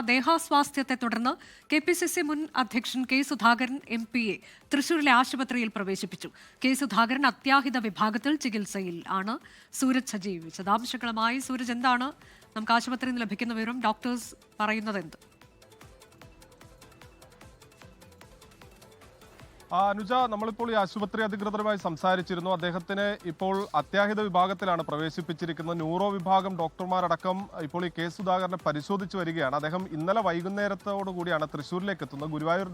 ദേഹാസ്വാസ്ഥ്യത്തെ തുടർന്ന് K P C C മുൻ അധ്യക്ഷൻ കെ സുധാകരൻ എം പിയെ തൃശൂരിലെ ആശുപത്രിയിൽ പ്രവേശിപ്പിച്ചു. കെ സുധാകരൻ അത്യാഹിത വിഭാഗത്തിൽ ചികിത്സയിൽ ആണ്. സൂരജ് സജീവ് വിശദാംശങ്ങളുമായി. സൂരജ് എന്താണ്? നമുക്ക് ആശുപത്രിയിൽ നിന്ന് ലഭിക്കുന്ന വിവരം ഡോക്ടേഴ്സ് പറയുന്നത് എന്ത്? അനുജ നമ്മളിപ്പോൾ ഈ ആശുപത്രി അധികൃതരുമായി സംസാരിച്ചിരുന്നു. അദ്ദേഹത്തിന് ഇപ്പോൾ അത്യാഹിത വിഭാഗത്തിലാണ് പ്രവേശിപ്പിച്ചിരിക്കുന്നത്. ന്യൂറോ വിഭാഗം ഡോക്ടർമാരടക്കം ഇപ്പോൾ ഈ കേസ് സുധാകരനെ പരിശോധിച്ചു വരികയാണ്. അദ്ദേഹം ഇന്നലെ വൈകുന്നേരത്തോടു കൂടിയാണ് തൃശ്ശൂരിലേക്ക് എത്തുന്നത്. ഗുരുവായൂർ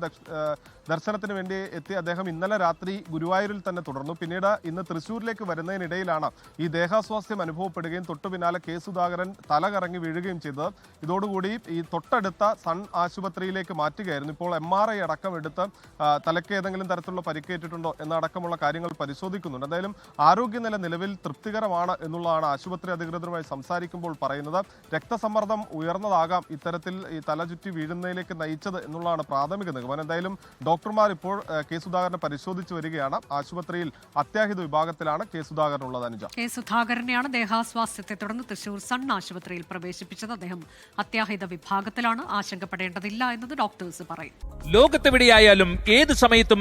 ദർശനത്തിന് വേണ്ടി എത്തി അദ്ദേഹം ഇന്നലെ രാത്രി ഗുരുവായൂരിൽ തന്നെ തുടർന്നു. പിന്നീട് ഇന്ന് തൃശ്ശൂരിലേക്ക് വരുന്നതിനിടയിലാണ് ഈ ദേഹാസ്വാസ്ഥ്യം അനുഭവപ്പെടുകയും തൊട്ടു പിന്നാലെ കെ സുധാകരൻ തല കറങ്ങി വീഴുകയും ചെയ്തത്. ഇതോടുകൂടി ഈ തൊട്ടടുത്ത സൺ ആശുപത്രിയിലേക്ക് മാറ്റുകയായിരുന്നു. ഇപ്പോൾ എം ആർ ഐ അടക്കം എടുത്ത് തലക്കേതെങ്കിലും തരത്തിലുള്ള പരിക്കേറ്റിട്ടുണ്ടോ എന്നടക്കമുള്ള കാര്യങ്ങൾ പരിശോധിക്കുന്നുണ്ട്. എന്തായാലും ആരോഗ്യനില നിലവിൽ തൃപ്തികരമാണ് എന്നുള്ളതാണ് ആശുപത്രി അധികൃതരുമായി സംസാരിക്കുമ്പോൾ പറയുന്നത്. രക്തസമ്മർദ്ദം ഉയർന്നതാകാം ഇത്തരത്തിൽ ഈ തല ചുറ്റി വീഴുന്നതിലേക്ക് നയിച്ചത് എന്നുള്ളതാണ് പ്രാഥമിക നിഗമനം. എന്തായാലും ഡോക്ടർമാർ ഇപ്പോൾ കെ സുധാകരനെ പരിശോധിച്ചു വരികയാണ്. ആശുപത്രിയിൽ അത്യാഹിത വിഭാഗത്തിലാണ് കെ സുധാകരൻ ഉള്ളത് അനുജ. കെ സുധാകരനെയാണ് ദേഹാസ്വാസ്ഥ്യത്തെ തുടർന്ന് തൃശൂർ സൺ ആശുപത്രിയിൽ പ്രവേശിപ്പിച്ചത്. അദ്ദേഹം അത്യാഹിത വിഭാഗത്തിലാണ്. ആശങ്കപ്പെടേണ്ടതില്ല എന്നത് ഡോക്ടേഴ്സ് പറയും. ലോകത്തെവിടെയായാലും ഏത് സമയത്തും